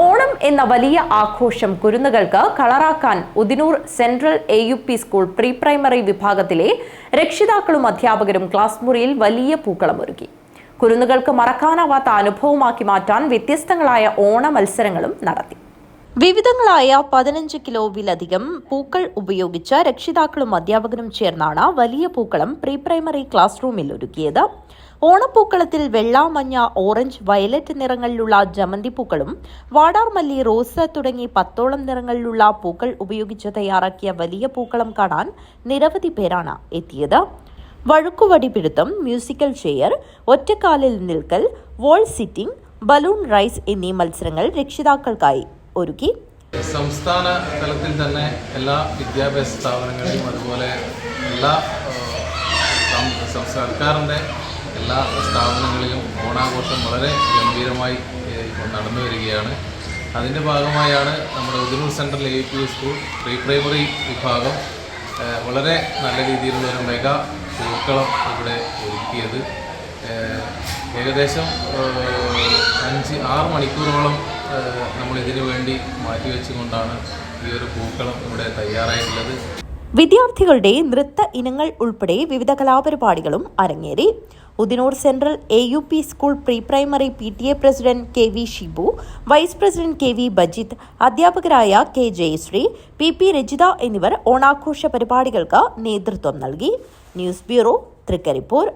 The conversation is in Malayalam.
ഓണം എന്ന വലിയ ആഘോഷം കുരുന്നുകൾക്ക് കളറാക്കാൻ Udinur central A U P school pre primary വിഭാഗത്തിലെ രക്ഷിതാക്കളും അധ്യാപകരും ക്ലാസ് മുറിയിൽ വലിയ പൂക്കളമൊരുക്കി. കുരുന്നുകൾക്ക് മറക്കാനാവാത്ത അനുഭവമാക്കി മാറ്റാൻ വ്യത്യസ്തങ്ങളായ ഓണ മത്സരങ്ങളും നടത്തി. വിവിധങ്ങളായ പതിനഞ്ച് കിലോവിലധികം പൂക്കൾ ഉപയോഗിച്ച രക്ഷിതാക്കളും അധ്യാപകരും ചേർന്നാണ് വലിയ പൂക്കളം പ്രീ പ്രൈമറി ക്ലാസ് റൂമിൽ ഒരുക്കിയത്. ഓണപ്പൂക്കളത്തിൽ വെള്ള മഞ്ഞ ഓറഞ്ച് വയലറ്റ് നിറങ്ങളിലുള്ള ജമന്തി പൂക്കളും വാടാർമല്ലി റോസ് തുടങ്ങി പത്തോളം നിറങ്ങളിലുള്ള പൂക്കൾ ഉപയോഗിച്ച് തയ്യാറാക്കിയ വലിയ പൂക്കളം കാണാൻ നിരവധി പേരാണ് എത്തിയത്. വഴുക്കുവടി പിടുത്തം മ്യൂസിക്കൽ ചെയർ ഒറ്റക്കാലിൽ നിൽക്കൽ വോൾ സിറ്റിംഗ് ബലൂൺ റൈസ് എന്നീ മത്സരങ്ങൾ രക്ഷിതാക്കൾക്കായി ഒരുക്കി. സംസ്ഥാന തലത്തിൽ തന്നെ എല്ലാ വിദ്യാഭ്യാസ സ്ഥാപനങ്ങളിലും അതുപോലെ എല്ലാ സർക്കാരിന്റെ എല്ലാ സ്ഥാപനങ്ങളിലും ഓണാഘോഷം വളരെ ഗംഭീരമായി നടന്നു വരികയാണ്. അതിന്റെ ഭാഗമായാണ് നമ്മുടെ Udinur central A P school pre primary വിഭാഗം വളരെ നല്ല രീതിയിലുള്ള ഒരു മെഗാ പൂക്കളം ഇവിടെ ഒരുക്കിയത്. ഏകദേശം അഞ്ച് ആറ് മണിക്കൂറോളം മാറ്റി വേണ്ടി മാറ്റിവെച്ചുകൊണ്ടാണ് ഈ ഒരു പൂക്കളം ഇവിടെ തയ്യാറായിട്ടുള്ളത്. വിദ്യാർത്ഥികളുടെ നൃത്ത ഇനങ്ങൾ ഉൾപ്പെടെ വിവിധ കലാപരിപാടികളും അരങ്ങേറി. Udinur central A U P school pre primary P T A president K V Shibu vice president K V Bajith അധ്യാപകരായ K Jayasree P P Rajitha എന്നിവർ ഓണാഘോഷ പരിപാടികൾക്ക് നേതൃത്വം നൽകി. News bureau Thrikkaripur.